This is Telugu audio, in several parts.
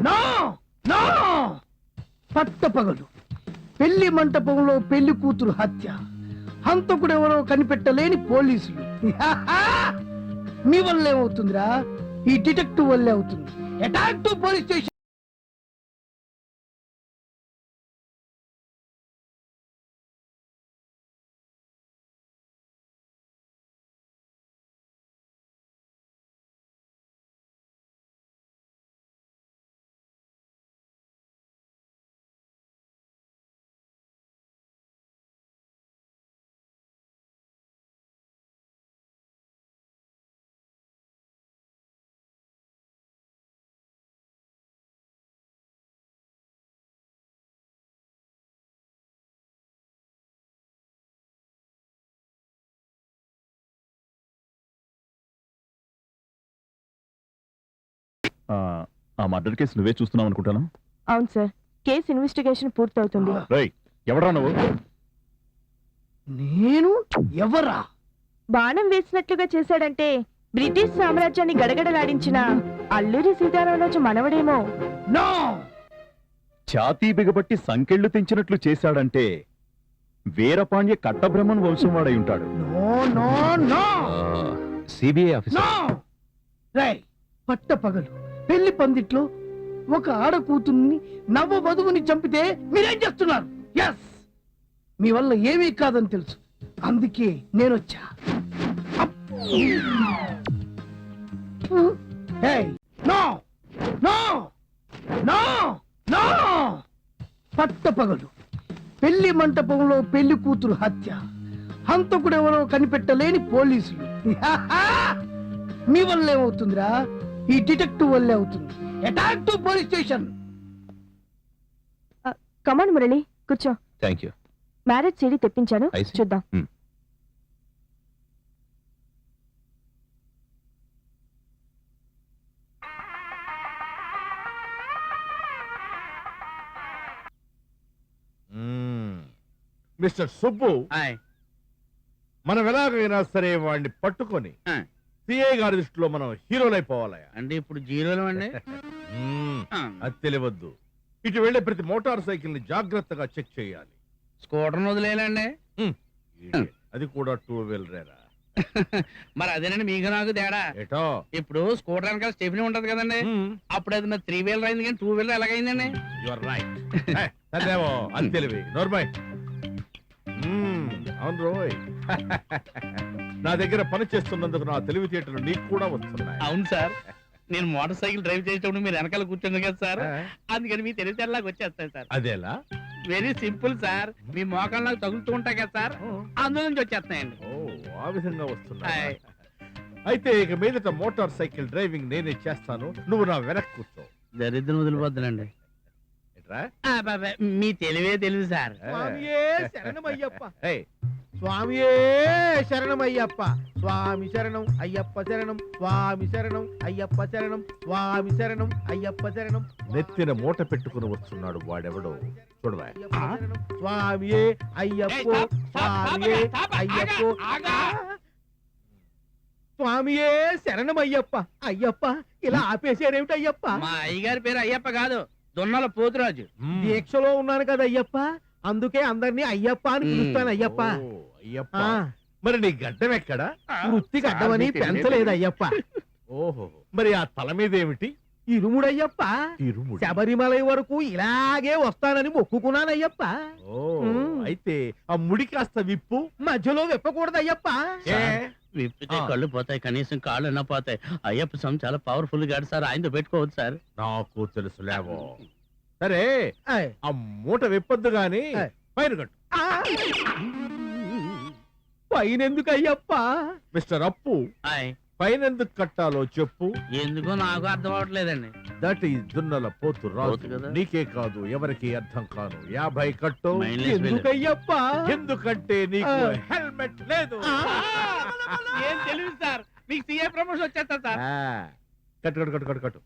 No no! పెళ్ళి మంటపంలో పెళ్ళి కూతురు హత్య. హంతకుడెవరో కనిపెట్టలేని పోలీసులు. మీ వల్ల ఏమవుతుందిరా ఈ డిటెక్టివ్ వల్లే అవుతుంది. Attack to police station. ఆ, ఆ మర్డర్ కేసు నువ్వే చూస్తున్నావు అనుకుంటాను? అవును సార్. కేసు ఇన్వెస్టిగేషన్ పూర్తవుతుంది. రై ఎవడా నువ్వు? నేను? ఎవరా? బాణం వేసినట్లుగా చేశాడంటే బ్రిటిష్ సామ్రాజ్యాన్ని గడగడలాడించిన అల్లూరి సీతారామరాజు మనవడేమో. నో! ఛాతీ బిగబట్టి సంకెళ్ళు తెంచినట్లు చేశాడంటే వీరపాండ్య కట్టబ్రహ్మన్ వంశం వాడై ఉంటాడు. No no no! CBI no! రై పట్టపగలు పెళ్ళి పందిట్లో ఒక ఆడ కూతుర్ని నవ్వ వధువుని చంపితే మీరేం చేస్తున్నారు? ఎస్ మీ వల్ల ఏమీ కాదని తెలుసు. అందుకే నేనొచ్చా. వచ్చా నో నో పట్టపగలు. పెళ్ళి మంటపంలో పెళ్ళి కూతురు హత్య. హంతకుడెవరో కనిపెట్టలేని పోలీసులు. మీ వల్ల ఏమవుతుందిరా? ఈ డిటెక్టివ్ వల్లే అవుతుంది attack to police station come on Murali కూర్చో థ్యాంక్ యూ మ్యారేజ్ సీడీ తెప్పించాను I see. చూద్దాం Hmm. మిస్టర్ సుబ్బు. మనం ఎలాగైనా సరే వాడిని పట్టుకొని ఆ. సిఐ గారి దృష్టిలో మనం హీరోలైపోవాలయ్యా అంటే ఇప్పుడు జీరోలు అండి? మ్మ్. అది తెలియవద్దు. ఇటు వెళ్ళే ప్రతి మోటార్ సైకిల్ని జాగ్రత్తగా చెక్ చేయాలి. స్కూటర్ వదిలేనండి ఈడే. అది కూడా టూ వీలరేరా మరి అదేనండి మీకు నాకు తేడా. ఏటో? ఇప్పుడు స్కూటర్ వెనకాల స్టెఫినీ ఉంటది కదండి. అప్పుడు అది మరి త్రీ వీలర్ అయింది కానీ టూ వీలర్ ఎలాగైందండి? యువర్ రైట్ అదేమో అది తెలివి. నోర్మై. అవును రోయ్. నా దగ్గర పని చేస్తున్నందుకు నా తెలివితేటలు నీకు కూడా వస్తున్నాయి. అవును సార్. నేను మోటార్ సైకిల్ డ్రైవ్ చేసేటప్పుడు మీరు వెనకాల కూర్చుంది కదా సార్. అందుకని మీ తెలివితేటలాగా వచ్చేస్తాయి సార్. అదేలా? Very simple sir. మీ మోకాలు నాకు తగులుతూ ఉంటాయి కదా సార్. అందులో నుంచి వచ్చేస్తాయండి ఓ ఆ విధంగా వస్తున్నాయి. అయితే ఇక మీదట మోటార్ సైకిల్ డ్రైవింగ్ నేనే చేస్తాను. నువ్వు నా వెనక్కి కూర్చో. దరిద్రం వదిలిపోద్దులండి మీ తెలివే తెలివి సార్. స్వామియే స్వామియే శరణమయ్యప్ప స్వామి శరణం అయ్యప్ప శరణం స్వామి శరణం అయ్యప్ప శరణం స్వామి శరణం అయ్యప్ప శరణం. నెత్తిన మూట పెట్టుకుని వస్తున్నాడు వాడెవడో చూడవా? అయ్యప్ప శరణం, స్వామియే అయ్యప్ప స్వామియే అయ్యప్ప. స్వామియే శరణమయ్యప్ప అయ్యప్ప. ఇలా ఆపేశారేమిటి అయ్యప్ప? మా అయ్యగారి పేరు అయ్యప్ప కాదు దొన్నల పోతురాజు. దీక్షలో ఉన్నాను కదా అయ్యప్ప. అందుకే అందరినీ అయ్యప్ప అని. పిలుస్తాను అయ్యప్ప. అయ్యప్ప. ఆ, మరి నీ గడ్డం ఎక్కడా? వృత్తికి అడ్డమని పెంచలేదు అయ్యప్ప. ఓహో. మరి ఆ తల మీద ఏమిటి ఇరుముడయ్యప్ప. తిరుముడి శబరిమల వరకు ఇలాగే వస్తానని మొక్కుకున్నాను అయ్యప్ప. ఓ. అయితే ఆ ముడి కాస్త విప్పు. మధ్యలో విప్పకూడదు అయ్యప్ప. ఏ? విప్పితే ఆ. కళ్ళు పోతాయి కనీసం కాళ్ళు అన్నా పోతాయి. అయ్యప్ప స్వామి చాలా పవర్ఫుల్ గాడు సార్ ఆయనతో పెట్టుకోవచ్చు సార్. నాకు తెలుసులేవో. సరే ఆయ్. ఆ మూట విప్పొద్దు గాని. పైన కట్టు. ఆ! పైనెందుకు అయ్యప్ప మిస్టర్ అప్పు ఆయ్. పైన ఎందుకు కట్టాలో చెప్పు ఎందుకో నాకు అర్థం అవట్లేదండి దట్ ఈ దున్నల పోతు కదా. నీకే కాదు ఎవరికి అర్థం కాను యాభై కట్టు ఎందుకు. అయ్యప్ప ఎందుకంటే నీకు ఆ. హెల్మెట్ లేదు! ఏం తెలియదు సార్ మీకు సీఏ ప్రమోషన్ వచ్చేస్తా సార్ ఆ. కట్టు కట్టు కట్టు కట్టు కట్టు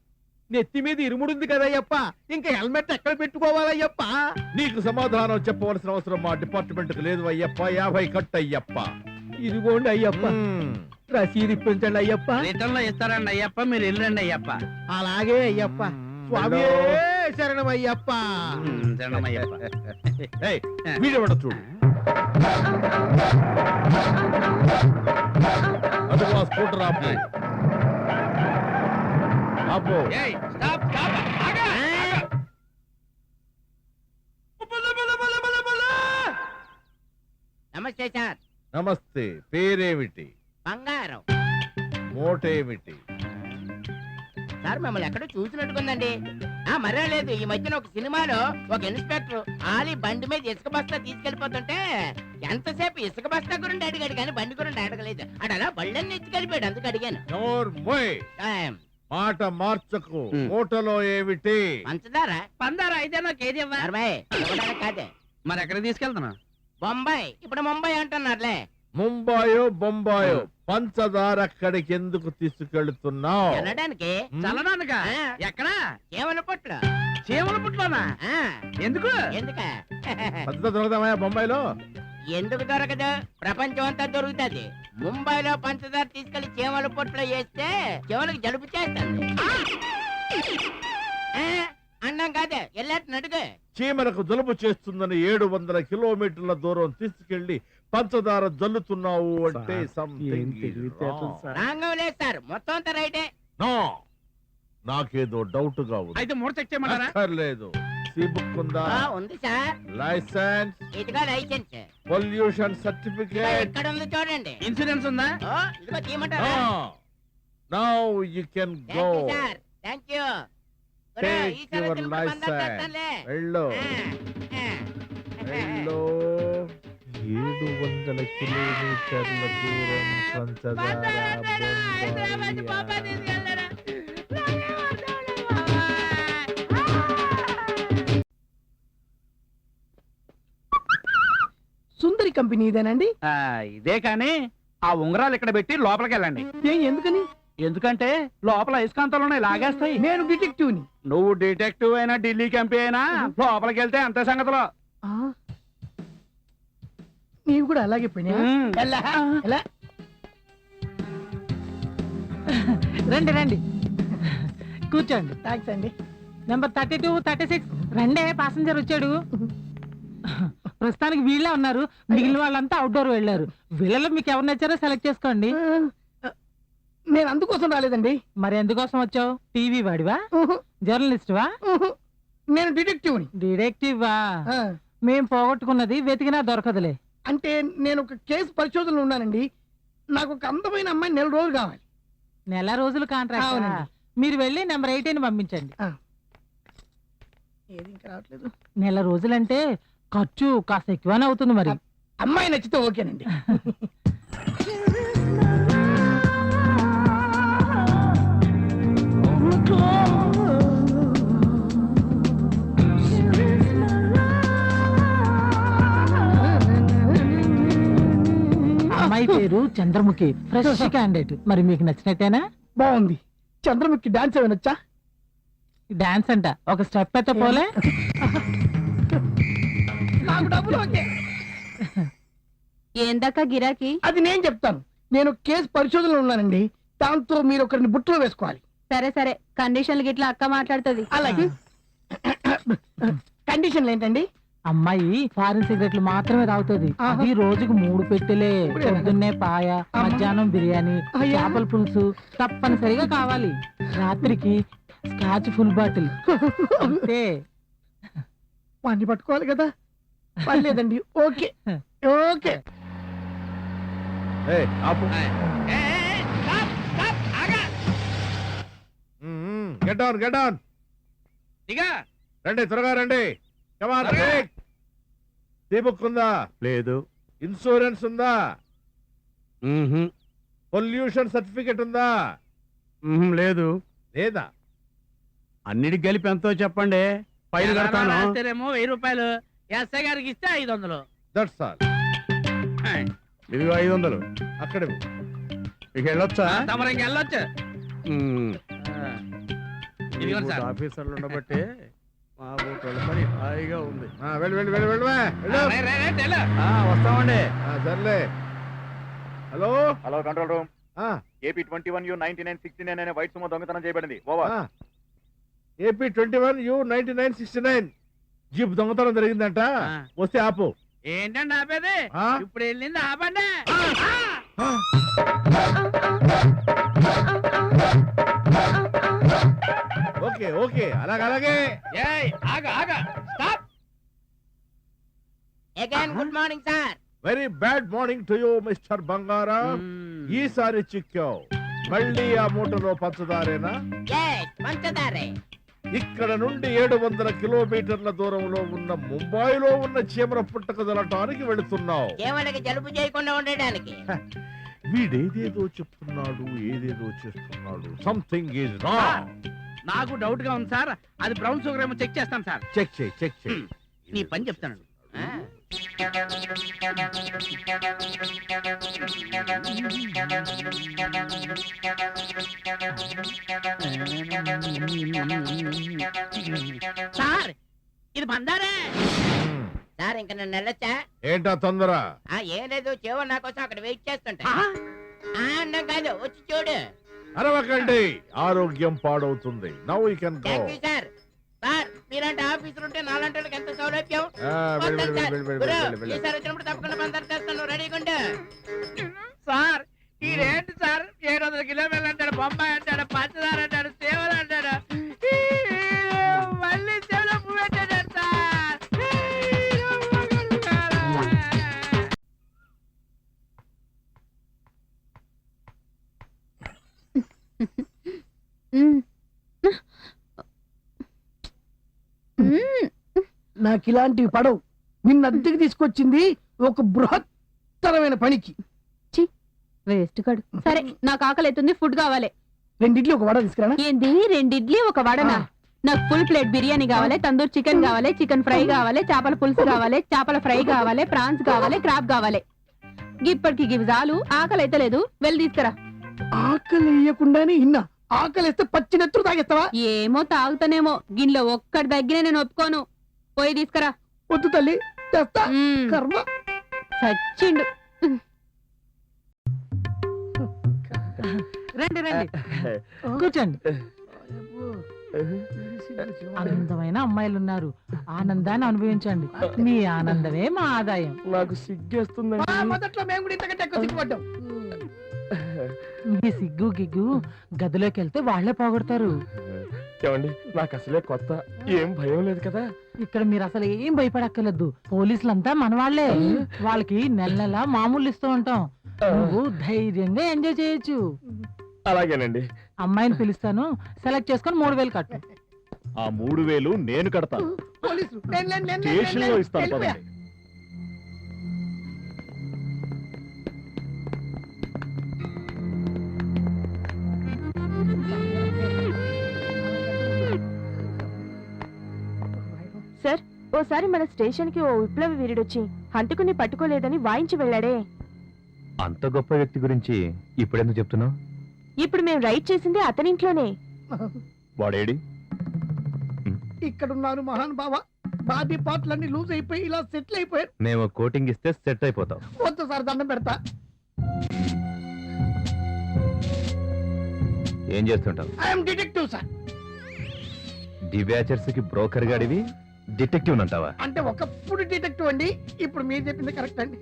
నెత్తి మీద ఇరుముడుంది కదా అయ్యప్ప. ఇంకా హెల్మెట్ ఎక్కడ పెట్టుకోవాలయ్యప్ప నీకు సమాధానం చెప్పవలసిన అవసరం మా డిపార్ట్మెంట్కు లేదు అయ్యప్ప. యాభై కట్టు అయ్యప్ప. ఇదిగోండి అయ్యప్ప. రసీదు ఇప్పించండి అయ్యప్ప. రిటర్న్లో ఇస్తారండి అయ్యప్ప మీరు వెళ్ళండి అయ్యప్ప. అలాగే అయ్యప్ప. స్వామి శరణమయ్యప్ప శరణమయ్యప్ప వీడెవడ చూడు. అది ఆ స్కూటర్ ఆపు. ఆపు. నమస్తే సార్ నమస్తే పేరేమిటి? బంగారం. మోటేమిటి? సార్ మిమ్మల్ని ఎక్కడో చూసినట్టుకుందండి ఆ మరే లేదు. ఈ మధ్యన ఒక సినిమాలో ఒక ఇన్స్పెక్టర్ ఆలి బండి మీద ఇసుక బస్తా తీసుకెళ్ళిపోతుంటే ఎంతసేపు ఇసుక బస్తా గురించి అడిగాడు కానీ బండి గురించి అడగలేదు. అటు అలా బళ్ళన్ని ఎత్తుకెళ్ళిపోయాడు అందుకు అడిగాను. మాట మార్చకు. మూటలో ఏమిటి? పంచదార? పందార అయితే నాకు ఏది ఇవ్వ. నర్మయ్, ఇవ్వడానికి కాదే. మరి ఎక్కడికి తీసుకెళ్తున్నా బొంబాయి. ఇప్పుడు ముంబై అంటున్నారులే. ముంబాయో బొంబాయో పంచదార అక్కడికి ఎందుకు తీసుకెళ్తున్నావు తినడానికి చల్లడానికా. ఎక్కడా? ఏమన్న పొట్లు. చీమల పుట్లోనా? ఎందుకు? ఎందుక? పంచదార దొరకదామయ్యా బొంబాయిలో? ఎందుకు దొరకదు? ప్రపంచం అంతా దొరుకుతుంది. ముంబైలో పంచదార తీసుకెళ్ళి చీమల పొట్లో వేస్తే చెవులకు జలుబు చేస్తుంది. అన్నం కాదు వెళ్ళట్టు నడుగు చీమలకు జలుబు చేస్తుందని ఏడు వందల కిలోమీటర్ల దూరం తీసుకెళ్ళి పంచదార జల్లుతున్నావు అంటే something is wrong. రాంగం లేదు సార్ మొత్తం అంతా రైటే. No. నాకేదో డౌట్గా ఉంది. అయితే మూడు చెక్ చేయమంటారా అక్కర్లేదు. సి బుక్ ఉందా ఆ, ఉంది సార్. లైసెన్స్? ఇదిగో లైసెన్స్. Pollution certificate? ఎక్కడ ఉంది చూడండి. ఇన్సూరెన్స్ ఉందా? ఓ, ఇదిగో తీయమంటారా? Now you can go thank you sir. Thank you వెళ్ళు. వెళ్ళు. ఏడు వందల కిలోమీటర్ల దూరం పంచదార బొంబాయి. సుందరి కంపెనీ ఇదేనండి? ఆ, ఇదే కానీ ఆ ఉంగరాలు ఇక్కడ పెట్టి లోపలికి వెళ్ళండి ఏం ఎందుకని? ఎందుకంటే లోపల అయస్కాంతాలు ఉన్నాయి లాగేస్తాయి. నేను డిటెక్టివ్ని. నువ్వు డిటెక్టివ్ అయినా ఢిల్లీ ఎంపీ అయినా లోపలికి వెళ్తే అంతే సంగతిలో. ఆ, నీవు కూడా అలాగే. ఎలా? రండి రండి. కూర్చోండి. థ్యాంక్స్ అండి. Number thirty two thirty six. రండే passenger వచ్చాడు. ప్రస్తుతానికి వీళ్ళే ఉన్నారు. మిగిలిన వాళ్ళంతా అవుట్డోర్ వెళ్ళారు. వీళ్ళలో మీకు ఎవరు నచ్చారో సెలెక్ట్ చేసుకోండి. నేను అందుకోసం రాలేదండి. మరి ఎందుకోసం వచ్చావు? టీవీ వాడివా? ఊహు, జర్నలిస్ట్వా? ఊహు. నేను డిటెక్టివ్ని. డిటెక్టివా ఆ, మేం పోగొట్టుకున్నది వెతికినా దొరకదులే. అంటే నేను ఒక కేసు పరిశోధనలో ఉన్నానండి. నాకు ఒక అందమైన అమ్మాయి నెల రోజులు కావాలి. నెల రోజులు కాంట్రాక్ట్. మీరు వెళ్ళి నెంబర్ ఎయిటీన్ పంపించండి. ఏది ఇంకా రావట్లేదు. నెల రోజులంటే ఖర్చు కాస్త ఎక్కువనే అవుతుంది మరి. అమ్మాయి నచ్చితే ఓకేనండి. అమ్మాయి పేరు చంద్రముఖి. ఫ్రెష్ క్యాండిడేట్ మరి మీకు నచ్చినట్టేనా? బాగుంది. చంద్రముఖి డాన్స్ ఏమైనా డాన్స్ అంట. ఒక స్టెప్ అయితే పోలే. నాకు డబ్బులు ఓకే ఏందాక గిరాకీ? అది నేను చెప్తాను. నేను కేసు పరిశోధనలో ఉన్నానండి. దాంతో మీరు ఒకరిని బుట్టలో వేసుకోవాలి. సరే సరే. కండిషన్లు గిట్లా అక్క మాట్లాడుతుంది. అలాగే. కండిషన్లు ఏంటండి? అమ్మాయి ఫారిన్ సిగరెట్లు మాత్రమే తాగుతుంది. అది రోజుకు మూడు పెట్టెలే. పొద్దున్నే పాయ. మధ్యాహ్నం బిర్యానీ. చేపల పులుసు తప్పనిసరిగా కావాలి. రాత్రికి స్కాచ్ ఫుల్ బాటిల్. అంతే. వాడిని పట్టుకోవాలి కదా? పర్లేదండి. ఓకే. ఓకే. ఏయ్, ఆపు. ఏ, ఏ, ఏ, స్టాప్, స్టాప్, ఆగా. గెట్ ఆన్ గెట్ ఆన్ రండి త్వరగా రండి. కమాన్ బుక్ ఉందా లేదు. ఇన్సూరెన్స్ ఉందా? పొల్యూషన్ సర్టిఫికెట్ ఉందా? లేదు. లేదా? అన్నిటికి కలిపి ఎంతో చెప్పండి. ఫైల్ కడతాను. రాస్తేనేమో వెయ్యి రూపాయలు. ఎస్ఐ గారికి ఇస్తే ఐదు వందలు. దట్స్ ఆల్ ఇదిగో ఐదు వందలు. అక్కడ ఇక వెళ్ళొచ్చా? తమరు ఇంకెళ్ళొచ్చు. ఉమ్. ఇదిగోండి సార్. ఆఫీసర్లు ఉండబట్టి హాయిగా ఉంది. వెళ్ళి వెళ్ళి వెళ్ళి వెళ్ళి. ఆ, వస్తామండి. ఆ, సర్లే. హలో? Hello control room. ఆ, AP twenty one U ninety nine sixty nine అనే వైట్ సుమో దొంగతనం చేయబడింది. ఓవర్ ఆ. AP twenty one U ninety nine sixty nine. Jeep దొంగతనం జరిగిందంట. ఆ. వస్తే ఆపు. ఏంటండి ఆపేది? ఆ? ఇప్పుడు వెళ్ళింది ఆపండి. Okay okay. అలాగే అలాగే. ఏయ్ ఆగ ఆగ. Stop. Again good morning sir very bad morning to you mister బంగారం ఈసారి చిక్కావు. మళ్ళీ ఆ మూటలో పంచదారేనా? పంచదారే. ఇక్కడ నుండి ఏడు వందల కిలోమీటర్ల దూరంలో ఉన్న ముంబైలో ఉన్న చీమల పుట్టక దొరటానికి వెళుతున్నావు. జలుబు చేయకుండా ఉండడానికి వీడేదేదో చెప్తున్నాడు ఏదేదో చేస్తున్నాడు. సంథింగ్ ఈజ్ రాంగ్ నాకు డౌట్గా ఉంది సార్. అది బ్రౌన్ షుగర్ ఏమో చెక్ చేస్తాను సార్. చెక్ చేయి చెక్ చేయి. నీ పని చెప్తాను. ఆ, సార్ ఇది బందారే. సార్ ఇంకా నన్ను వెళ్ళొచ్చా? ఏంటా తొందర? ఆ, ఏం లేదు చేవ నా కోసం అక్కడ వెయిట్ చేస్తుంటా. ఆ? ఆ, అన్నం కాదు వచ్చి చూడు. అరవకండి. ఆరోగ్యం పాడవుతుంది. Now you can go thank you sir sir మీలాంటి ఆఫీసులు ఉంటే నాలాంటి వాళ్ళకి ఎంత సౌలభ్యం? వస్తాను సార్. గురు, ఈసారి వచ్చినప్పుడు తప్పకుండా బందరు చేస్తాను రెడీగా ఉండు సార్ సార్ ఏడు వందల కిలోమీటర్లు అంటాడు బొంబాయి అంటాడు పంచదార అంటాడు సేవలు నాకు ఇలాంటివి పడవు. నిన్న అద్దెకి తీసుకొచ్చింది ఒక బృహత్తరమైన పనికి. వేస్ట్ కడు. సరే నాకు ఆకలి అవుతుంది ఫుడ్ కావాలి. రెండిట్లు ఒక వడ తీసుకురానా? ఏంది? రెండు ఇడ్లీ ఒక వడనా. నాకు ఫుల్ ప్లేట్ బిర్యానీ కావాలి తందూర్ చికెన్ కావాలి చికెన్ ఫ్రై కావాలి చేపల పులుసు కావాలి చేపల ఫ్రై కావాలి ప్రాన్స్ కావాలి క్రాబ్ కావాలి. ఇప్పటికి గివి చాలు ఆకలి అయితే లేదు వెళ్ళి తీసుకురా. ఆకలి వేయకుండానే ఇన్నా. ఆకలి వేస్తే పచ్చి నెత్తురు తాగేస్తావా? ఏమో తాగుతానేమో. గిన్నెలో ఒక్కటి దగ్గరే నేను ఒప్పుకోను. పోయి తీసుకురా. వద్దు తల్లి తెస్తా. కర్మ. చచ్చిండు రండి రండి. కూర్చోండి. అందమైన అమ్మాయిలు ఉన్నారు ఆనందాన్ని అనుభవించండి. మీ ఆనందమే మా ఆదాయం. నాకు సిగ్గేస్తుందండి. ఆ, మొదట్లో మేము కూడా ఇంతకంటే ఎక్కువ సిగ్గుపడ్డాం. మీ సిగ్గు గిగ్గు గదిలోకి వెళ్తే వాళ్ళే పోగొడతారు. ఏమండి నాకు అసలే కొత్త. ఏం భయం లేదు కదా? ఇక్కడ మీరు అసలు ఏం భయపడక్కర్లేదు. పోలీసులంతా మన వాళ్ళే వాళ్ళకి నెల నెల మామూలు ఇస్తూ ఉంటాం. నువ్వు ధైర్యంగా ఎంజాయ్ చేయొచ్చు. అలాగేనండి. అమ్మాయిని పిలుస్తాను. సెలెక్ట్ చేసుకొని మూడు వేలు కట్టు. ఆ మూడు వేలు నేను కడతాను. స్టేషన్లో ఇస్తాను ఓసారి మన స్టేషన్కి ఓ విప్లవ వీరుడొచ్చి హంతకుని పట్టుకోలేదని వాయించి వెళ్ళాడే. అంత గొప్ప వ్యక్తి గురించి ఇప్పుడెందుకు చెప్తున్నావు? ఇప్పుడు మేము రైడ్ చేసింది అతనింట్లోనే వాడేడి? ఇక్కడ ఉన్నారు మహాన్ బావ. బాడీ పార్ట్లన్నీ లూజ్ అయిపోయి ఇలా సెటిల్ అయిపోయారు. మేము కోటింగ్ ఇస్తే సెట్ అయిపోతాం. వద్దు సార్ దండం పెడతా. ఏం చేస్తుంటావు? I'm detective sir. డివాచర్స్కి బ్రోకర్ గాడివి? డిటెక్టివ్ అంటావా? అంటే ఒకప్పుడు డిటెక్టివ్ అండి ఇప్పుడు మీరు చెప్పింది కరెక్ట్ అండి.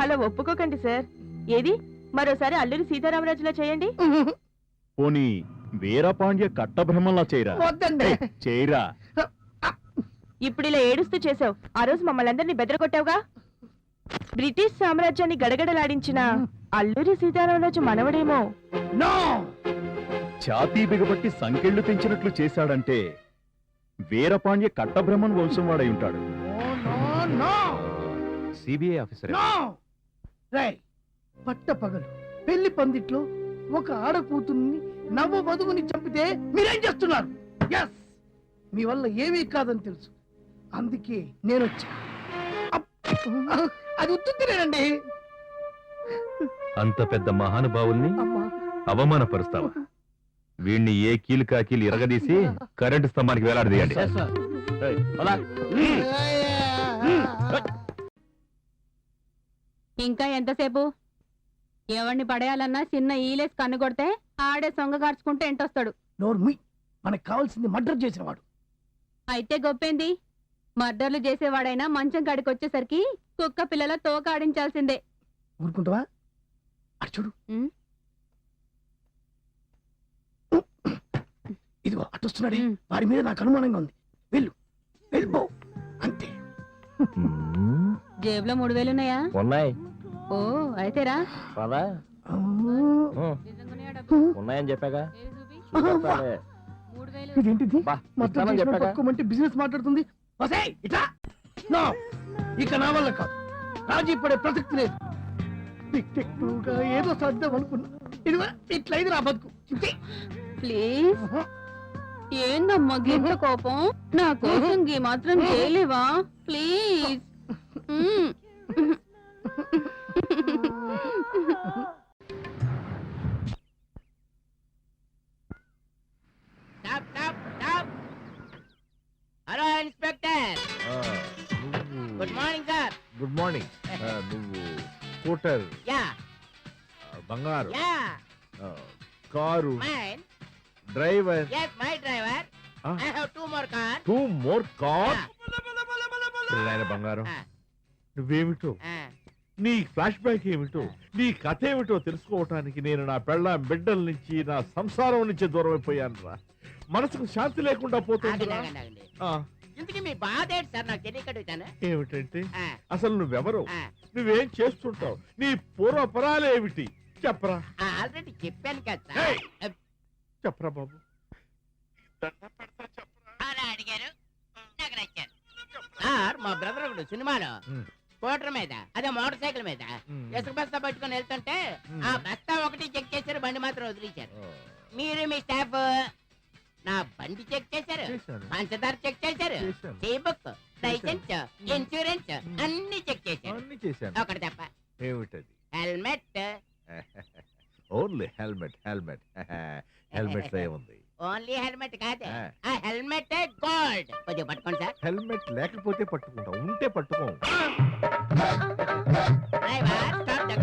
అలా ఒప్పుకోకండి సార్. ఏది? మరోసారి అల్లూరి సీతారామరాజులా చేయండి? పోనీ వీరపాండ్య కట్టబ్రహ్మంలా చేయరా? వద్దండి. చేయరా? ఇప్పుడు ఇలా ఏడుస్తూ చేసావు. ఆ రోజు మమ్మల్ని అందరినీ బెదరగొట్టావుగా? బ్రిటిష్ సామ్రాజ్యాన్ని గడగడలాడించిన అల్లూరి సీతారామరాజు మనవడేమో. నో! ఛాతీ బిగబట్టి సంకెళ్ళు తెంచినట్లు చేశాడంటే వీరపాండ్య కట్టబ్రహ్మన్ వంశం వాడై ఉంటాడు. No no. CBI officer. పట్ట పగలు. పెళ్ళి పందిట్లో ఒక ఆడ కూతుర్ని నవ్వు వధువుని చంపితే మీరేం చేస్తున్నారు? ఎస్ మీ వల్ల ఏమీ కాదని తెలుసు. అందుకే నేను వచ్చా. అది ఉత్తుతిరేనండి అంత పెద్ద మహానుభావుల్ని అవమానపరుస్తావా? వీణ్ణి ఏ కీలు కాకీలు ఇరగదీసి కరెంటు స్తంభానికి వేలాడదీయండి. ఇంకా ఎంతసేపు? ఎవరిని పడేయాలన్నా చిన్న ఈలేసి కన్ను కొడితే ఆడే సొంగ కార్చుకుంటే ఎంటొస్తాడు. నోర్మి మనకు కావాల్సింది మర్డర్ చేసిన వాడు అయితే గొప్పేంది? మర్డర్లు చేసేవాడైనా మంచం కాడికి వచ్చేసరికి కుక్క పిల్లల తోక ఆడించాల్సిందే. ఊరుకుంటావా? అటు చూడు. ఉమ్. ఇదిగో అటు వస్తున్నాడే. వారి మీద నాకు అనుమానంగా ఉంది. వెళ్ళు. వెళ్ళిపో. అంతే. జేబులో మూడు వేలు ఉన్నాయా? ఉన్నాయి. ఓ అయితేరా పదా. అమ్మో. ఉన్నాయని చెప్పాగా? ఇదేంటిది? మొత్తం పట్టుకోమంటే బిజినెస్ మాట్లాడుతుంది. ఇట్లా. నో ఇక నా వల్ల కాదు. రాజీ పడే ప్రసక్తి లేదు. ఏదో సాధ్యం అనుకున్నా. ఇదిగో ఇట్లయింది నా బతుకు. ప్లీజ్. ఏందమ్మా గింత కోపం? నా కోసం గీ మాత్రం చేయలేవా? Please. Hello inspector good morning sir good morning నువ్వు. స్కూటర్ యా బంగారు. Yeah car. Mine driver yes my driver Ah. I have two more car two more car నాయన బంగారం. Ah. నువ్వేమిటో? నీ ఫ్లాష్ బ్యాక్ ఏమిటో నీ కథ ఏమిటో తెలుసుకోవటానికి నేను నా పెళ్ళ బిడ్డల నుంచి నా సంసారం నుంచి దూరం అయిపోయాను రా. మనసుకు శాంతి లేకుండా ఆగండి పోతుందిరా ఆగండి ఆగండి. ఆ, ఇంతకీ మీ బాధ ఏంటి సార్? నాకు తెలియకడుగుతాను ఏమిటంటే అసలు నువ్వెవరు? నువ్వేం చేస్తుంటావు? నీ పూర్వపరాలు ఏమిటి? చెప్పరా. ఆల్రెడీ చెప్పాను కదా Hey! చెప్పరా బాబు. దండం పెడతా చెప్పరా? అలా అడిగారు. నాకు నచ్చారు. సార్ మా బ్రదర్ ఒకడు సినిమాలో. స్కూటర్ మీద అదే మోటార్ సైకిల్ మీద. ఇసుక బస్తా పట్టుకొని వెళ్తుంటే. ఆ బస్తా ఒకటి చెక్ చేశారు బండి మాత్రం వదిలేశారు. ఓ, మీరు మీ స్టాఫ్ నా బండి చెక్ చేశారు. చేశాను పంచదార చెక్ చేశారు. చేశాను బుక్ లైసెన్స్ ఇన్సూరెన్స్. అన్ని చెక్ చేశారు. అన్ని చేశాను ఒకటి తప్ప. ఏమిటది? Helmet. Only helmet helmet. Helmet tray ఉంది ఓన్లీ హెల్మెట్ కాదు. ఆ. ఆ హెల్మెట్ గోల్డ్. కొద్దిగా పట్టుకోండి సార్. హెల్మెట్ లేకపోతే పట్టుకుంటా. ఉంటే పట్టుకోం డ్రైవర్ స్టాప్ ద